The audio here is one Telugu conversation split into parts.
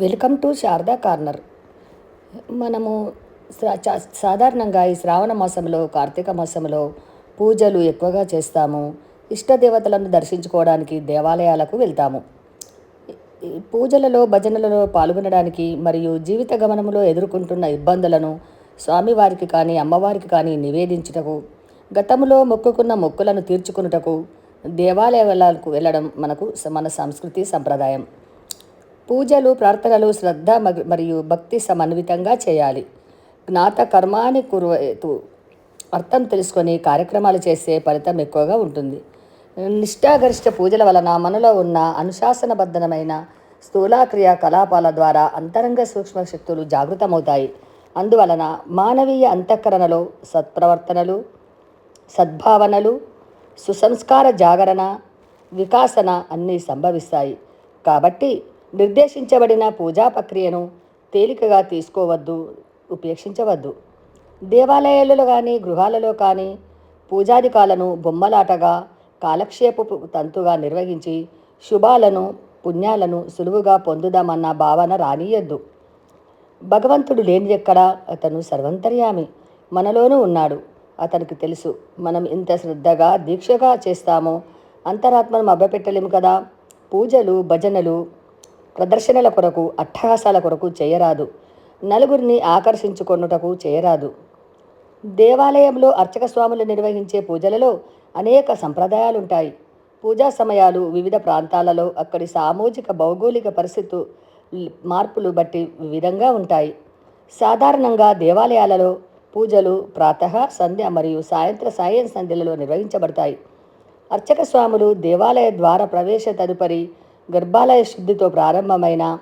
Welcome to Sharada corner. మనము సాధారణంగా ఈ శ్రావణ మాసంలో కార్తీక మాసంలో పూజలు ఎక్కువగా చేస్తాము. ఇష్టదేవతలను దర్శించుకోవడానికి దేవాలయాలకు వెళ్తాము. పూజలలో భజనలలో పాల్గొనడానికి మరియు జీవిత గమనంలో ఎదుర్కొంటున్న ఇబ్బందులను స్వామివారికి కానీ అమ్మవారికి కానీ నివేదించుటకు గతంలో మొక్కుకున్న మొక్కులను తీర్చుకున్నటకు దేవాలయాలకు వెళ్ళడం మనకు మన సంస్కృతి సంప్రదాయం. పూజలు ప్రార్థనలు శ్రద్ధ మరియు భక్తి సమన్వితంగా చేయాలి. జ్ఞాత కర్మాని కురువతు అర్థం తెలుసుకొని కార్యక్రమాలు చేసే ఫలితం ఎక్కువగా ఉంటుంది. నిష్ఠాగరిష్ట పూజల వలన మనలో ఉన్న అనుశాసనబద్ధమైన స్థూలాక్రియ కలాపాల ద్వారా అంతరంగ సూక్ష్మ శక్తులు జాగృతమవుతాయి. అందువలన మానవీయ అంతఃకరణలో సత్ప్రవర్తనలు సద్భావనలు సుసంస్కార జాగరణ వికాసన అన్నీ సంభవిస్తాయి. కాబట్టి నిర్దేశించబడిన పూజా ప్రక్రియను తేలికగా తీసుకోవద్దు ఉపేక్షించవద్దు. దేవాలయాలలో కానీ గృహాలలో కానీ పూజాధికాలను బొమ్మలాటగా కాలక్షేపపు తంతుగా నిర్వహించి శుభాలను పుణ్యాలను సులువుగా పొందుదామన్న భావన రానియద్దు భగవంతుడు లేని ఎక్కడ అతను సర్వంతర్యామి మనలోనూ ఉన్నాడు. అతనికి తెలుసు మనం ఇంత శ్రద్ధగా దీక్షగా చేస్తామో అంతరాత్మను మభ్యపెట్టలేము కదా. పూజలు భజనలు ప్రదర్శనల కొరకు అట్టహాసాల కొరకు చేయరాదు. నలుగురిని ఆకర్షించుకొనుటకు చేయరాదు. దేవాలయంలో అర్చక స్వాములు నిర్వహించే పూజలలో అనేక సంప్రదాయాలుంటాయి. పూజా సమయాలు వివిధ ప్రాంతాలలో అక్కడి సామూహిక భౌగోళిక పరిస్థితు మార్పులు బట్టి వివిధంగా ఉంటాయి. సాధారణంగా దేవాలయాలలో పూజలు ప్రాతః సంధ్య మరియు సాయంత్ర సాయం సంధ్యలలో నిర్వహించబడతాయి. అర్చక స్వాములు దేవాలయ ద్వార ప్రవేశ తదుపరి గర్భాలయ శుద్ధితో ప్రారంభమైన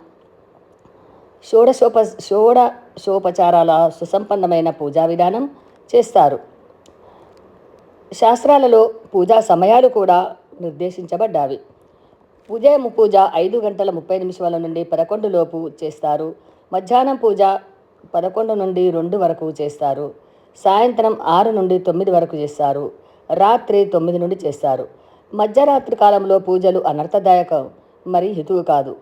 షోడశోప షోడశోపచారాల సుసంపన్నమైన పూజా విధానం చేస్తారు. శాస్త్రాలలో పూజా సమయాలు కూడా నిర్దేశించబడ్డావి. పూజ పూజ ఐదు గంటల ముప్పై నిమిషాల నుండి పదకొండు లోపు చేస్తారు. మధ్యాహ్నం పూజ పదకొండు నుండి రెండు వరకు చేస్తారు. సాయంత్రం ఆరు నుండి తొమ్మిది వరకు చేస్తారు. రాత్రి తొమ్మిది నుండి చేస్తారు. మధ్యరాత్రి కాలంలో పూజలు అనర్థదాయకం. మరి హితువు కాదు.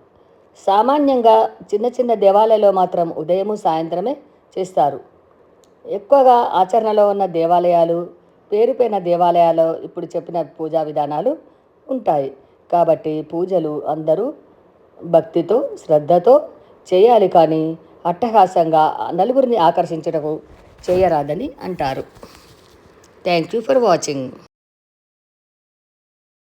సామాన్యంగా చిన్న చిన్న దేవాలయాల్లో మాత్రం ఉదయము సాయంత్రమే చేస్తారు. ఎక్కువగా ఆచరణలో ఉన్న దేవాలయాలు పేరుపైన దేవాలయాలు ఇప్పుడు చెప్పిన పూజా విధానాలు ఉంటాయి. కాబట్టి పూజలు అందరూ భక్తితో శ్రద్ధతో చేయాలి కానీ అట్టహాసంగా నలుగురిని ఆకర్షించటకు చేయరాదని అంటారు. Thank you for watching